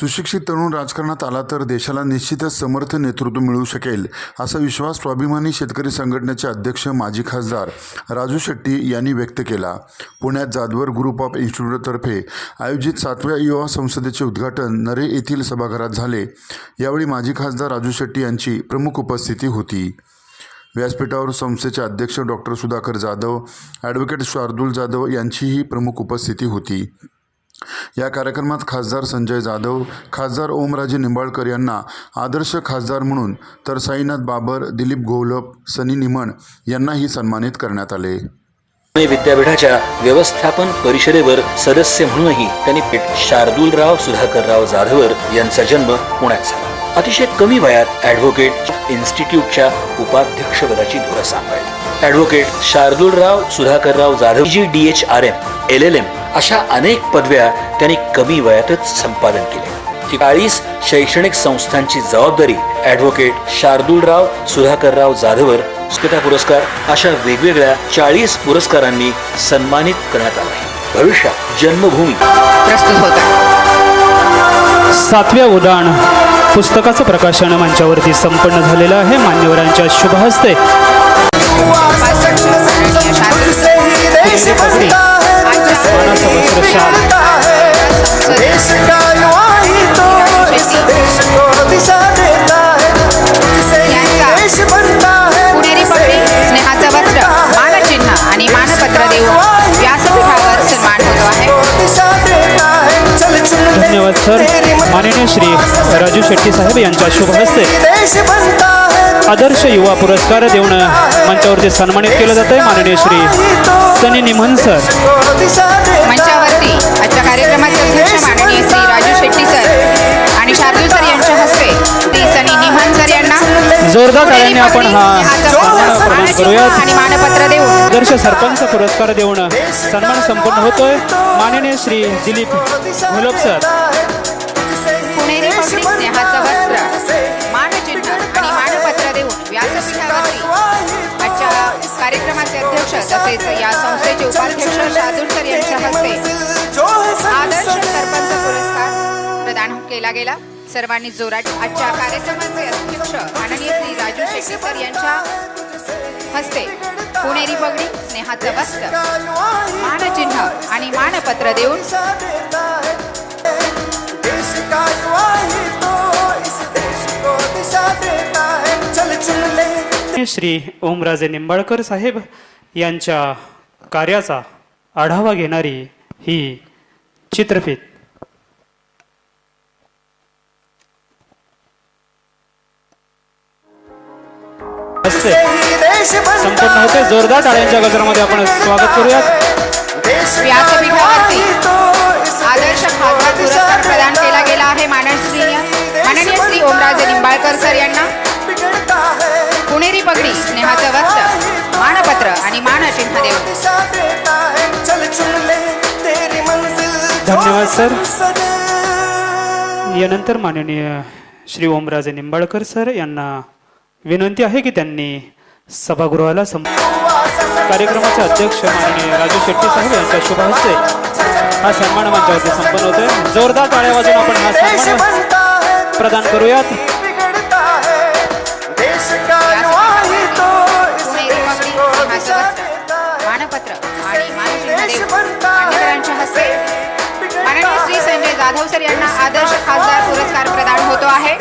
सुशिक्षित तरुण राजकारणात आला तर देशाला निश्चितच समर्थ नेतृत्व मिळू शकेल असा विश्वास स्वाभिमानी शेतकरी संघटनेचे अध्यक्ष माजी खासदार राजू शेट्टी यांनी व्यक्त केला. पुण्यात जाधवर ग्रुप ऑफ इन्स्टिट्यूटतर्फे आयोजित सातव्या युवा संसदेचे उद्घाटन नरे येथील सभागृहात झाले. यावेळी माजी खासदार राजू शेट्टी यांची प्रमुख उपस्थिती होती. व्यासपीठावर संस्थेचे अध्यक्ष डॉक्टर सुधाकर जाधव ॲडव्होकेट शार्दूल जाधव यांचीही प्रमुख उपस्थिती होती. या कार्यक्रमात खासदार संजय जाधव खासदार ओमराजे निंबाळकर यांना आदर्श खासदार म्हणून तर साईनाथ बाबर दिलीप घोलप सनी निमण यांनाही सन्मानित करण्यात आले. पुणे विद्यापीठाच्या व्यवस्थापन परिषदेवर सदस्य म्हणूनही त्यांनी शार्दूलराव सुधाकरराव जाधवर यांचा जन्म पुण्यात झाला. अतिशय कमी वयात ॲडव्होकेट इन्स्टिट्यूटच्या उपाध्यक्षपदाची धुरा सांभाळली. Advocate Shardulrao Sudhakarrao Jadhav G D H R M L L M अशा अनेक पदव्या त्यांनी कमी वयातच संपादन केल्या. चाळीस शैक्षणिक संस्थांची जबाबदारी ॲडव्होकेट शार्दूलराव सुधाकरराव जाधवर स्मिता पुरस्कार अशा वेगवेगळ्या चाळीस पुरस्कारांनी सन्मानित करण्यात आला. आहे भविष्यात जन्मभूमी. प्रस्तुत होता सातव्या उदाहरण पुस्तकाचं प्रकाशन मंचावरती संपन्न झालेलं आहे. मान्यवरांच्या शुभ हस्ते. शाल सर माननीय श्री राजू शेट्टी साहेब यांच्या शुभ हस्ते आदर्श युवा पुरस्कार देऊन मंचावरती सन्मानित केलं जात आहे माननीय श्री सनी निमन सर. मंचावरती आजच्या कार्यक्रमाचे अध्यक्ष माननीय श्री राजू शेट्टी सर आणि शार्दूल सर यांच्या हस्ते श्री सनी निमन सर यांना जोरदार टाळ्यांनी आपण हा सन्मान प्रदान करूयात. आणि मानपत्र देऊन आदर्श सरपंच पुरस्कार देऊन सन्मान संपन्न होतोय. माननीय श्री दिलीप घोलप सर. अध्यक्ष तसेच या संस्थेचे उपाध्यक्ष शार्दूल यांच्या हस्ते आदर्श सरपंच पुरस्कार प्रदान केला गेला. सर्वांनी जोरात आजच्या कार्यक्रमाचे अध्यक्ष माननीय श्री राजू शेट्टीकर यांच्या हस्ते पुणेरी पगडी स्नेहाचं वस्त्र मानचिन्ह आणि मानपत्र देऊन श्री ओमराजे निंबाळकर साहेब यांच्या कार्याचा आढावा घेणारी ही चित्रफित. असते संपन्न होते जोरदार टाळ्यांच्या गजरामध्ये आपण स्वागत करूयात. व्यासपीठावरती आदर्श खासदार पुरस्कार प्रदान केला गेला आहे माननीय माननीय श्री ओमराजे निंबाळकर सर यांना. पुणेरी पगडी स्नेहाचं वस्त्र मानपत्र आणि मानचिन्ह देऊन. धन्यवाद सर. यानंतर माननीय श्री ओमराजे निंबाळकर सर यांना विनंती आहे की त्यांनी सभागृहाला सं कार्यक्रमाचे अध्यक्ष माननीय राजू शेट्टी साहेब यांच्या शुभ हस्ते हा सन्मान मंचावरती संपन्न होतोय. जोरदार टाळ्या वाजून आपण हा सन्मान प्रदान करूयात. मानपत्र. आणि श्री संजय जाधव सर यांना आदर्श खासदार पुरस्कार प्रदान होतो आहे.